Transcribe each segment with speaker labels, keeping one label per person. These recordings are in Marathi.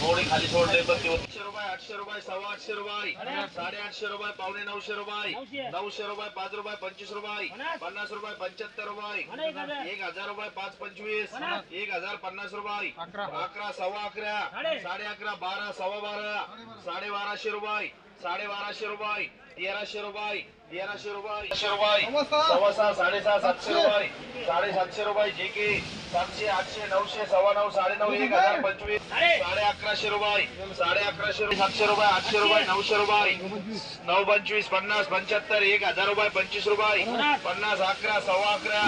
Speaker 1: थोडी खाली सोडले पण आठशे रुपये आठशे रुपये सव्वा आठशे रुपये. साडे आठशे रुपये पावणे नऊशे रुपये. नऊशे रुपये पाच रुपये पंचवीस रुपये. पन्नास रुपये पंच्याहत्तर रुपये. एक हजार रुपये पाच पंचवीस. एक हजार पन्नास रुपये. अकरा सव्वा अकरा. साडे अकरा बारा सव्वा बारा. साडे बाराशे रुपये. साडे बाराशे रुपये तेराशे रुपये तेराशे रुपये रुपये. सव्वा सहा साडेसहा सातशे. रुपये. साडेसातशे रुपये जे के सातशे आठशे नऊशे सव्वा नऊ साडे नऊ एक हजार पंचवीस. साडे अकराशे रुपये. साडे अकराशे रुपये सातशे रुपये आठशे रुपये नऊशे रुपये. नऊ पंचवीस पन्नास पंच्याहत्तर एक हजार रुपये पंचवीस रुपये. पन्नास अकरा सव्वा अकरा.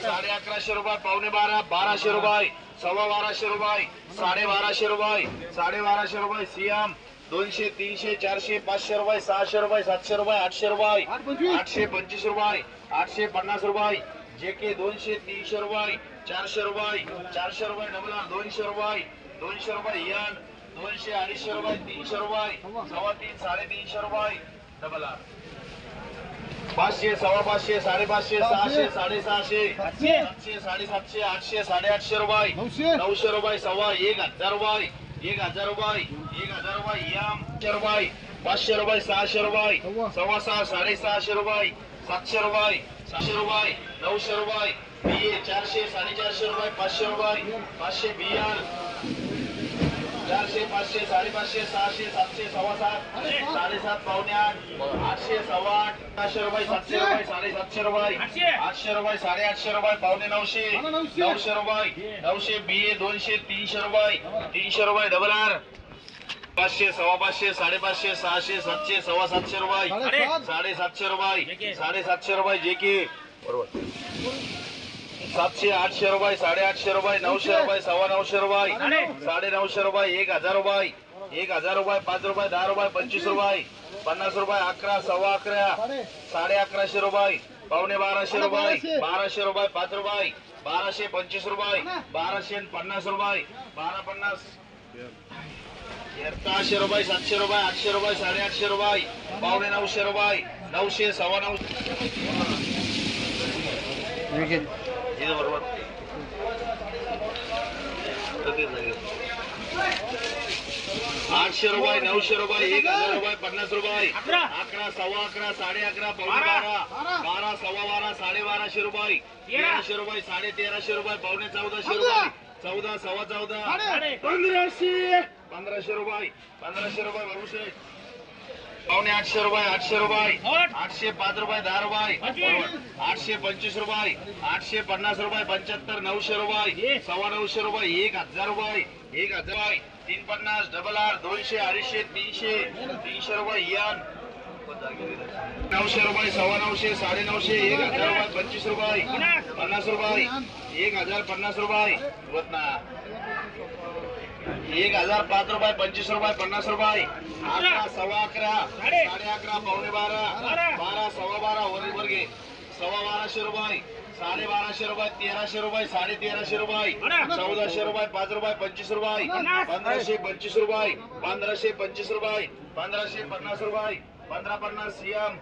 Speaker 1: साडे अकराशे रुपये पावणे बारा बाराशे रुपये. सव्वा बाराशे रुपये. साडे बाराशे रुपये. साडे बाराशे रुपये सीएम दोनशे तीनशे चारशे पाचशे रुपये सहाशे रुपये सातशे रुपये आठशे रुपये आठशे पंचवीस रुपये आठशे पन्नास रुपये जे के दोनशे तीनशे रुपये चारशे रुपये चारशे रुपये डबल आर दोनशे रुपये दोनशे रुपये यन दोनशे अडीचशे रुपये तीनशे रुपये सव्वा तीन साडेतीनशे रुपये डबल आर पाचशे सव्वा पाचशे साडेपाचशे सहाशे साडेसहाशे सातशे. साडेसातशे आठशे साडेआठशे रुपये
Speaker 2: नऊशे
Speaker 1: रुपये सव्वा एक हज़ार रुपये एक हजार रुपये एक हजार रुपये चारशे रुपये पाचशे रुपये सहाशे रुपये सव्वा सहा साडेसहाशे रुपये सातशे रुपये सातशे रुपये नऊशे रुपये बिये चारशे साडेचारशे रुपये पाचशे रुपये पाचशे बियाल चारशे पाचशे साडेपाचशे सहाशे सातशे सव्वा सात साडेसात पावणे आठ आठशे सव्वा आठ सहाशे रुपये सातशे रुपये साडेसातशे रुपये आठशे. रुपये साडेआठशे रुपये पावणे नऊशे नऊशे. रुपये नऊशे बी दोनशे तीनशे रुपये तीनशे रुपये डबल आर. पाचशे सव्वा पाचशे साडेपाचशे सहाशे सातशे सव्वा सातशे रुपये
Speaker 2: साडेसात.
Speaker 1: साडेसातशे रुपये साडेसातशे रुपये जे की. बरोबर. सातशे आठशे रुपये साडेआठशे रुपये नऊशे रुपये सव्वा नऊशे रुपये साडे नऊशे रुपये एक हजार रुपये एक हजार रुपये पाच रुपये दहा रुपये पंचवीस रुपये पन्नास रुपये अकरा सव्वा अकरा साडे अकराशे रुपये पावणे बाराशे रुपये बाराशे. रुपये पाच रुपये बाराशे पंचवीस रुपये बाराशे आणि पन्नास रुपये बारा पन्नास. सहाशे रुपये सातशे रुपये आठशे रुपये साडेआठशे रुपये पावणे नऊशे रुपये नऊशे सव्वा नऊशे इथं बरोबर. आठशे रुपये नऊशे रुपये एक हजार रुपये पन्नास रुपये. अकरा. सव्वा अकरा साडे अकरा पावणे बारा. बारा. सव्वा बारा साडे बाराशे रुपये. तेराशे रुपये साडे तेराशे रुपये पावणे चौदाशे रुपये. चौदा सव्वा चौदा. पंधराशे. पंधराशे रुपये. पंधराशे रुपये भरूशे पावणे आठशे रुपये आठशे रुपये. आठशे पाच रुपये दहा रुपये. आठशे. पंचवीस रुपये. आठशे पन्नास रुपये पंच्याहत्तर नऊशे रुपये. सव्वा नऊशे रुपये एक हजार रुपये. एक हजार रुपये. तीन पन्नास डबल आर दोनशे अडीचशे तीनशे. तीनशे रुपये यन. नऊशे रुपये सव्वा नऊशे साडे नऊशे एक हजार रुपये पंचवीस रुपये. पन्नास. रुपये. एक हजार पन्नास रुपये. एक हजार पाच रुपये पंचवीस रुपये पन्नास रुपये. अकरा सव्वा अकरा साडे अकरा. पावणे बारा. बारा. सव्वा बारा वर वर घे सव्वा बाराशे रुपये साडे बाराशे रुपये तेराशे रुपये साडे तेराशे रुपये. चौदाशे रुपये पाच रुपये पंचवीस रुपये. पंधराशे पंचवीस रुपये. पंधराशे पंचवीस रुपये. पंधराशे पन्नास रुपये. पंधरा पन्नास सीएम